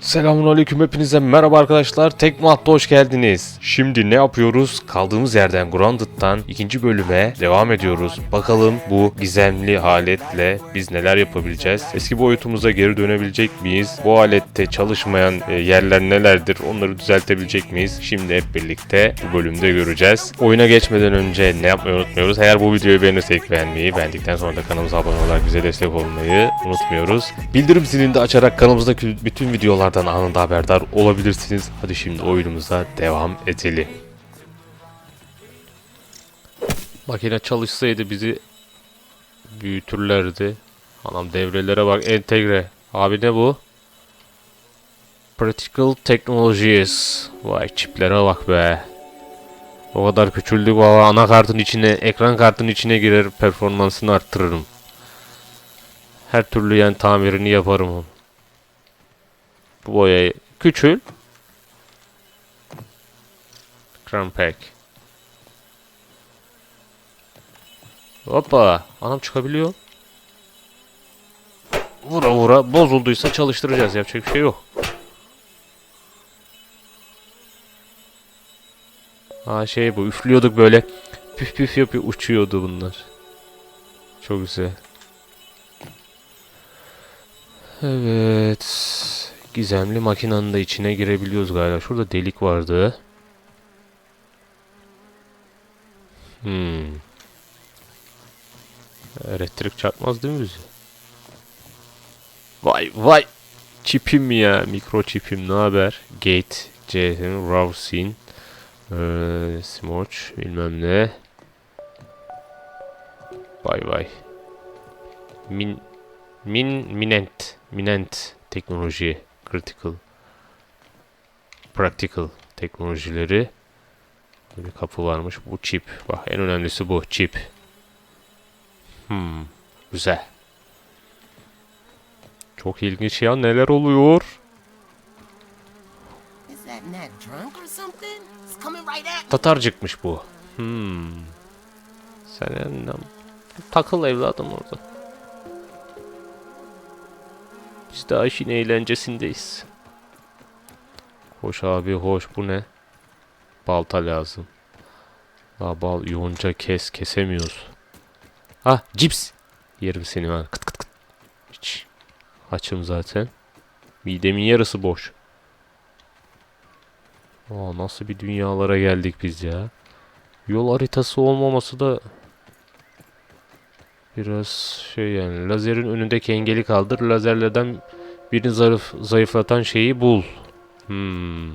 Selamun aleyküm hepinize merhaba arkadaşlar Tekmaat'ta hoş geldiniz. Şimdi ne yapıyoruz? Kaldığımız yerden Grounded'dan ikinci bölüme devam ediyoruz. Bakalım bu gizemli aletle biz neler yapabileceğiz? Eski boyutumuza geri dönebilecek miyiz? Bu alette çalışmayan e, yerler nelerdir? Onları düzeltebilecek miyiz? Şimdi hep birlikte bu bölümde göreceğiz. Oyuna geçmeden önce ne yapmayı unutmuyoruz? Eğer bu videoyu beğenirsek beğenmeyi, beğendikten sonra da kanalımıza abone olarak bize destek olmayı unutmuyoruz. Bildirim zilini de açarak kanalımızdaki bütün videolardan anında haberdar olabilirsiniz. Hadi şimdi oyunumuza devam edelim. Makine çalışsaydı bizi büyütürlerdi. Anam devrelere bak entegre. Abi ne bu? Practical Technologies. Vay çiplere bak be. O kadar küçüldük valla anakartın içine, ekran kartının içine girer performansını arttırırım. Her türlü yani tamirini yaparım. Bu boyayı küçül. Crown Pack. Hoppa. Anam çıkabiliyor. Vura vura bozulduysa çalıştıracağız. Yapacak bir şey yok. Aa şey bu üflüyorduk böyle. Püf püf yapıyor uçuyordu bunlar. Çok güzel. Evet. Gizemli makinenin de içine girebiliyoruz galiba. Şurada delik vardı. Hmm. Elektrik çarpmaz değil mi bizi? Vay vay. Çipim ya. Mikro çipim ne haber? Gate. Jason Rawsin. Ee, Smoch bilmem ne. Vay vay. Min Min Minent Minent teknoloji critical practical teknolojileri bir kapı varmış. Bu çip. Bak en önemlisi bu çip. Hmm, güzel. Çok ilginç ya neler oluyor? Tatarcıkmış bu. Hmm. Sen annem. Takıl evladım orada. Biz daha işin eğlencesindeyiz. Hoş abi hoş bu ne? Balta lazım. Daha bal yoğunca kes kesemiyoruz. Ah cips. Yerim seni ben. Kıt kıt kıt. Hiç. Açım zaten. Midemin yarısı boş. Aa, nasıl bir dünyalara geldik biz ya. Yol haritası olmaması da biraz şey yani lazerin önündeki engeli kaldır. Lazerlerden birini zarif, zayıflatan şeyi bul. Hmm.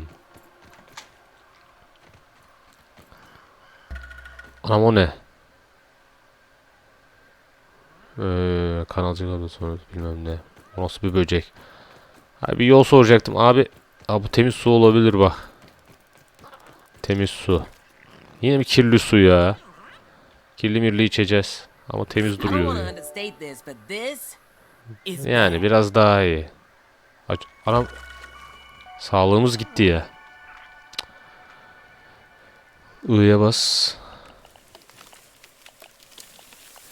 Anam o ne? Ee, kanalcı sonra bilmem ne. O nasıl bir böcek? Abi bir yol soracaktım abi. Abi bu temiz su olabilir bak. Temiz su. Yine mi kirli su ya? Kirli mirli içeceğiz. Ama temiz duruyor. ya. Yani biraz daha iyi. Aç Anam sağlığımız gitti ya. I'ya bas.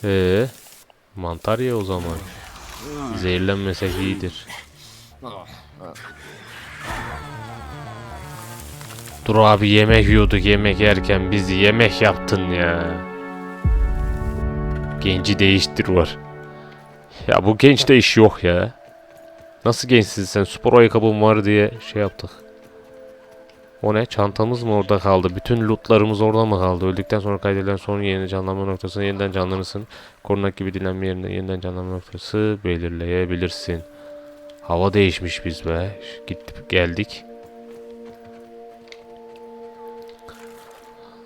Ee, mantar ye o zaman. Zehirlenmesek iyidir. Dur abi yemek yiyorduk yemek yerken bizi yemek yaptın ya. Genci değiştir var. Ya bu gençte iş yok ya. Nasıl gençsin sen? Spor ayakkabım var diye şey yaptık. O ne? Çantamız mı orada kaldı? Bütün lootlarımız orada mı kaldı? Öldükten sonra kaydedilen son yeni canlanma noktasını yeniden canlanırsın. Korunak gibi dinlenme yerine yeniden canlanma noktası belirleyebilirsin. Hava değişmiş biz be. Gittik geldik.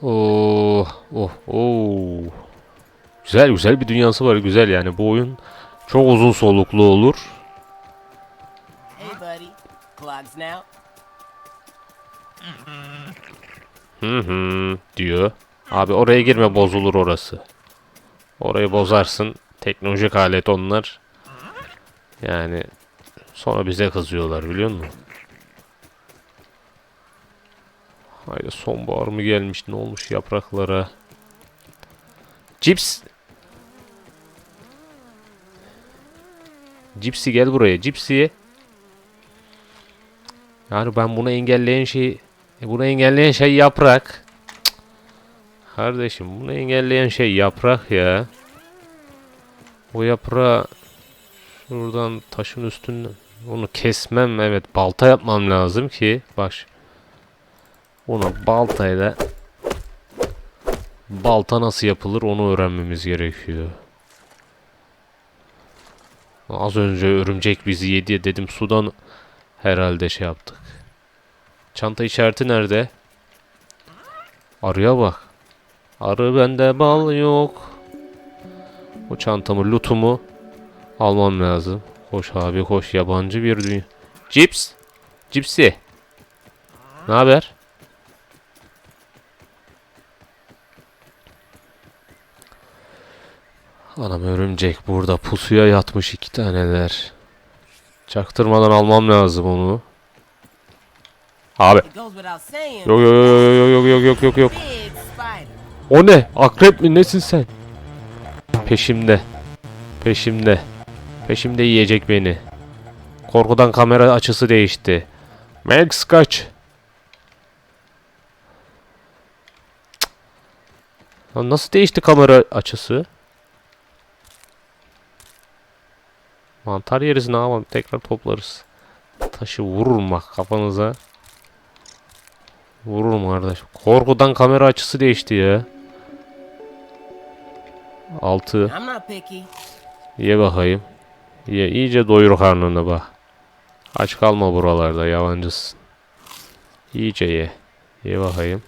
Oh, oh, oh. Güzel güzel bir dünyası var güzel yani bu oyun çok uzun soluklu olur. Hı hı diyor. Abi oraya girme bozulur orası. Orayı bozarsın. Teknolojik alet onlar. Yani sonra bize kızıyorlar biliyor musun? Haydi sonbahar mı gelmiş ne olmuş yapraklara? Cips. Cipsi gel buraya. Cipsi. Yani ben bunu engelleyen şey e, bunu engelleyen şey yaprak. Cık. Kardeşim bunu engelleyen şey yaprak ya. O yaprağı şuradan taşın üstünden onu kesmem evet balta yapmam lazım ki bak onu baltayla balta nasıl yapılır onu öğrenmemiz gerekiyor. Az önce örümcek bizi yedi dedim sudan herhalde şey yaptık. Çanta işareti nerede? Arıya bak. Arı bende bal yok. Bu çantamı, lootumu almam lazım. Koş abi koş yabancı bir dünya. Cips. Cipsi. Ne haber? Anam örümcek burada pusuya yatmış iki taneler. Çaktırmadan almam lazım onu. Abi. Yok yok yok yok yok yok yok yok. O ne? Akrep mi? Nesin sen? Peşimde. Peşimde. Peşimde yiyecek beni. Korkudan kamera açısı değişti. Max kaç. Lan nasıl değişti kamera açısı? Mantar yeriz ne yapalım tekrar toplarız. Taşı vururum bak kafanıza. Vururum kardeş. Korkudan kamera açısı değişti ya. 6. I'm not picky. Ye bakayım. Ye iyice doyur karnını bak. Aç kalma buralarda yabancısın. İyice ye. Ye bakayım.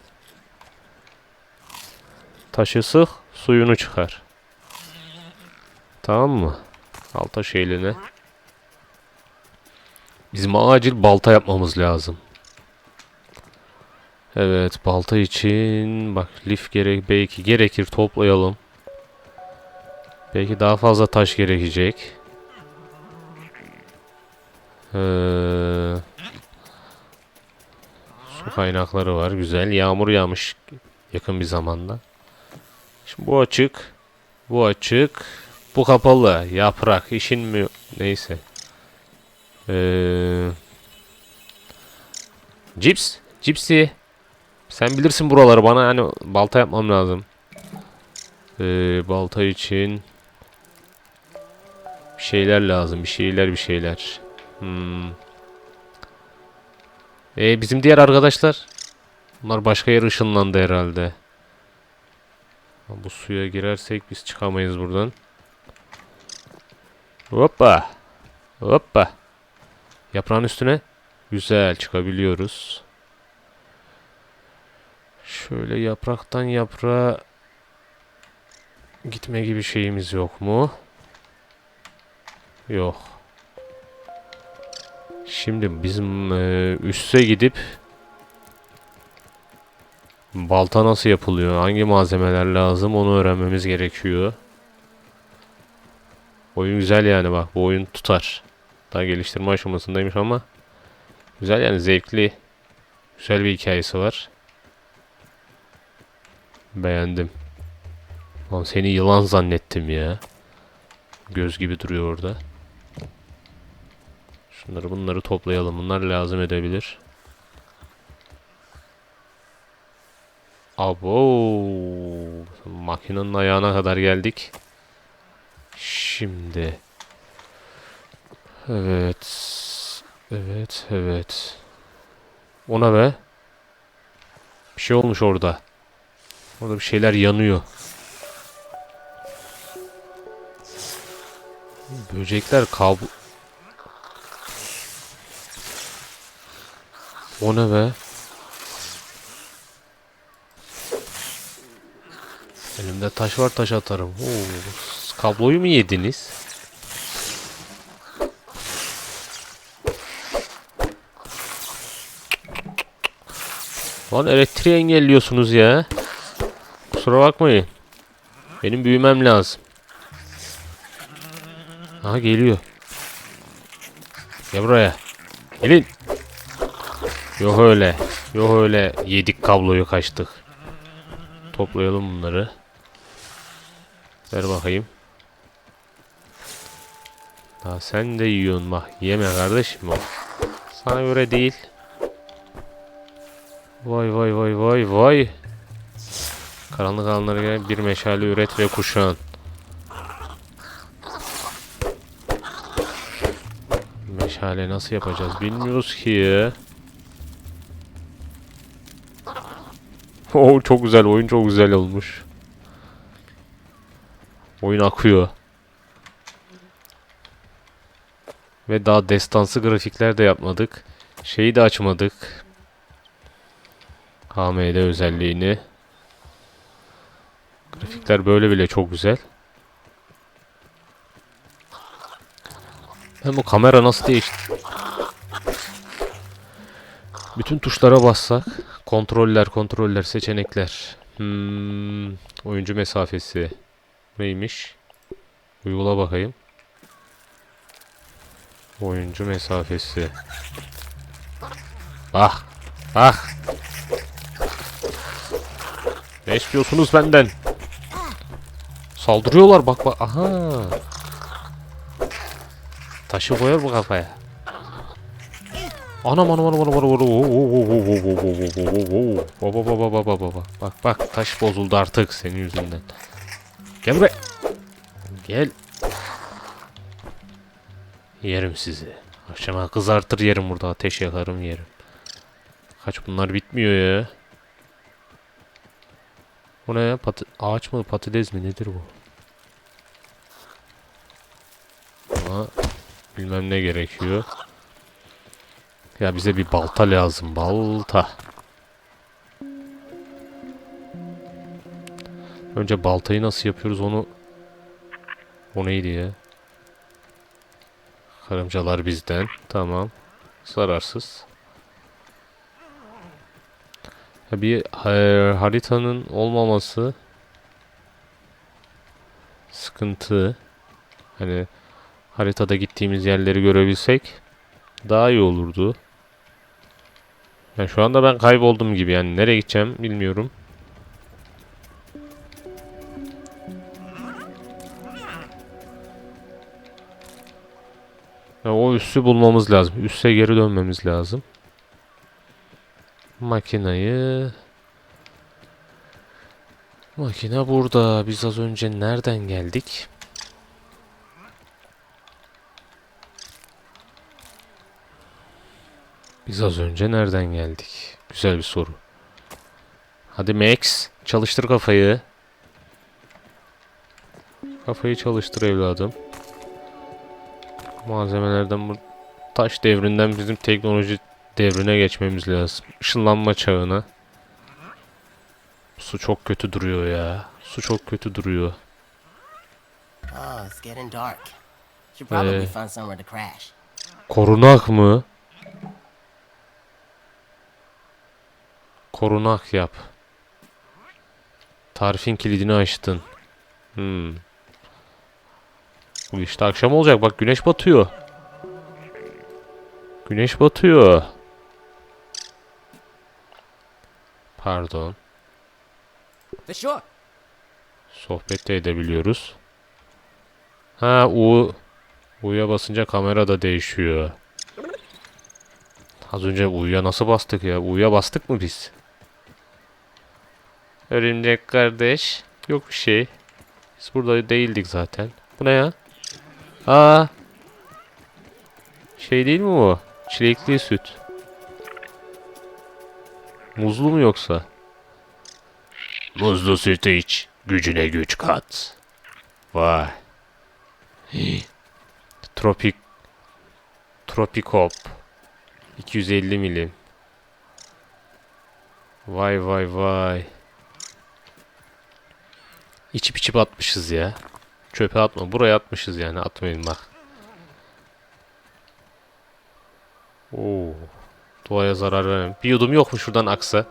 Taşı sık suyunu çıkar. Tamam mı? Al taş eline. Bizim acil balta yapmamız lazım. Evet balta için bak lif gerek belki gerekir toplayalım. Belki daha fazla taş gerekecek. Ee, su kaynakları var. Güzel. Yağmur yağmış yakın bir zamanda. Şimdi bu açık. Bu açık. Bu kapalı. Yaprak. işin mi? Neyse. Ee, cips. Cipsi. Sen bilirsin buraları bana yani balta yapmam lazım. Ee, balta için bir şeyler lazım. Bir şeyler bir şeyler. Hmm. Ee, bizim diğer arkadaşlar bunlar başka yere ışınlandı herhalde. Ha, Bu suya girersek biz çıkamayız buradan. Hoppa. Hoppa. Yaprağın üstüne güzel çıkabiliyoruz. Şöyle yapraktan yaprağa gitme gibi şeyimiz yok mu? Yok. Şimdi bizim e, üste gidip balta nasıl yapılıyor? Hangi malzemeler lazım? Onu öğrenmemiz gerekiyor. Oyun güzel yani bak. Bu oyun tutar. Daha geliştirme aşamasındaymış ama güzel yani zevkli. Güzel bir hikayesi var. Beğendim. Lan seni yılan zannettim ya. Göz gibi duruyor orada. Şunları bunları toplayalım. Bunlar lazım edebilir. Abo. Makinenin ayağına kadar geldik. Şimdi. Evet. Evet, evet. Ona be. Bir şey olmuş orada. Orada bir şeyler yanıyor. Böcekler kablo... O ne be? Elimde taş var taş atarım. Oo, kabloyu mu yediniz? Lan elektriği engelliyorsunuz ya. Kusura bakmayın. Benim büyümem lazım. Aha geliyor. Gel buraya. Gelin. Yok öyle. Yok öyle. Yedik kabloyu kaçtık. Toplayalım bunları. Ver bakayım. Daha sen de yiyorsun bak. Yeme kardeşim o. Sana göre değil. Vay vay vay vay vay. Karanlık alanlara gelen bir meşale üret ve kuşan. Meşale nasıl yapacağız bilmiyoruz ki. Oo çok güzel oyun çok güzel olmuş. Oyun akıyor. Ve daha destansı grafikler de yapmadık. Şeyi de açmadık. HMD özelliğini. Grafikler böyle bile çok güzel. Ben bu kamera nasıl değişti? Bütün tuşlara bassak. Kontroller, kontroller, seçenekler. Hmm, oyuncu mesafesi. Neymiş? Uygula bakayım. Oyuncu mesafesi. Ah! Ah! Ne istiyorsunuz benden? Saldırıyorlar bak bak. Aha! Taşı koyar bu kafaya. Anam anam anam anam anam Baba baba baba baba. Bak bak taş bozuldu artık senin yüzünden. Gel buraya. Gel. Yerim sizi. Akşama kızartır yerim burada. Ateş yakarım yerim. Kaç bunlar bitmiyor ya. Bu ne ya? Pat ağaç mı patates mi nedir bu? Ama bilmem ne gerekiyor. Ya bize bir balta lazım. Balta. Önce baltayı nasıl yapıyoruz onu... O neydi ya? Karıncalar bizden. Tamam. Zararsız. Bir e, haritanın olmaması sıkıntı. Hani haritada gittiğimiz yerleri görebilsek daha iyi olurdu. Yani şu anda ben kayboldum gibi yani nereye gideceğim bilmiyorum. O üssü bulmamız lazım. Üsse geri dönmemiz lazım. Makinayı Makine burada. Biz az önce nereden geldik? Biz az önce nereden geldik? Güzel bir soru. Hadi Max, çalıştır kafayı. Kafayı çalıştır evladım. Malzemelerden bu taş devrinden bizim teknoloji devrine geçmemiz lazım. Işınlanma çağına. Su çok kötü duruyor ya. Su çok kötü duruyor. Oh, it's getting dark. Should probably Eh. find somewhere to crash. Korunak mı? Korunak yap. Tarifin kilidini açtın. Hmm. Bu işte akşam olacak. Bak güneş batıyor. Güneş batıyor. Pardon. Sohbet de edebiliyoruz. Ha U U'ya basınca kamera da değişiyor. Az önce U'ya nasıl bastık ya? U'ya bastık mı biz? Örümcek kardeş. Yok bir şey. Biz burada değildik zaten. Bu ne ya? Aa. Şey değil mi bu? Çilekli süt. Muzlu mu yoksa? Muzlu sütü iç. Gücüne güç kat. Vay. Tropik Tropikop 250 milim. Vay vay vay. İçip içip atmışız ya. Çöpe atma. Buraya atmışız yani. Atmayın bak. Oo. Doğaya zarar vermem. Bir yudum yok mu şuradan aksa?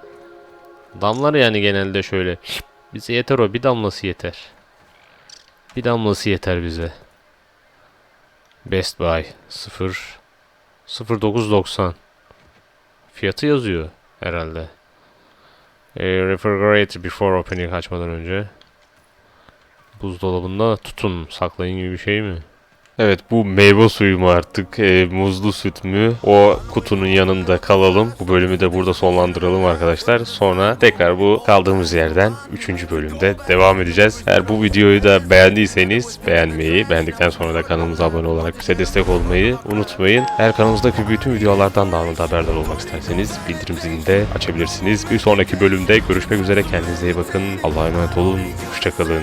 Damlar yani genelde şöyle. Bize yeter o. Bir damlası yeter. Bir damlası yeter bize. Best Buy 0 0990 Fiyatı yazıyor herhalde. E, refrigerator before opening açmadan önce. Buzdolabında tutun saklayın gibi bir şey mi? Evet bu meyve suyu mu artık e, muzlu süt mü o kutunun yanında kalalım. Bu bölümü de burada sonlandıralım arkadaşlar. Sonra tekrar bu kaldığımız yerden 3. bölümde devam edeceğiz. Eğer bu videoyu da beğendiyseniz beğenmeyi, beğendikten sonra da kanalımıza abone olarak bize destek olmayı unutmayın. Eğer kanalımızdaki bütün videolardan da anında haberdar olmak isterseniz bildirim zilini de açabilirsiniz. Bir sonraki bölümde görüşmek üzere kendinize iyi bakın. Allah'a emanet olun. Hoşçakalın.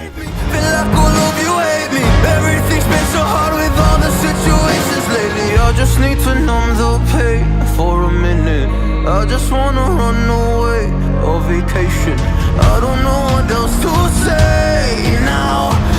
I just need to numb the pain for a minute. I just wanna run away on vacation. I don't know what else to say now.